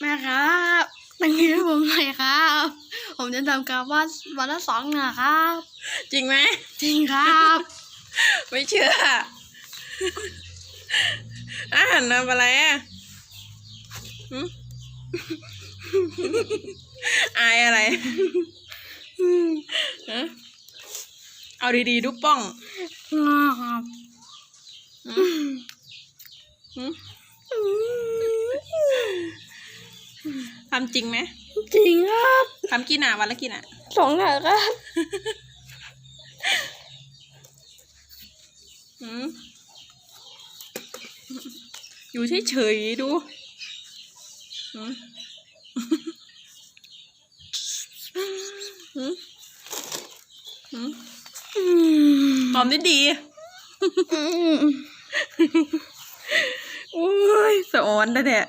แม่ครับตั้งนี้ให้ผมหน่อยครับ ผมจะทำการบ้านวันละสองนะครับ จริงไหม จริงครับ ไม่เชื่อ อาหารทำอะไรอะหึ อายอะไรฮะเอาดีๆ ดูป้องครับ หึ ทำจริงไหมจริงครับทำกี่หนาวันละกี่หนาสองหน่อยครับหืมอยู่เฉยๆดูหืมหืมหืมอืมหอมได้ดีอืมโอ้ยสะออนแล้วแหละ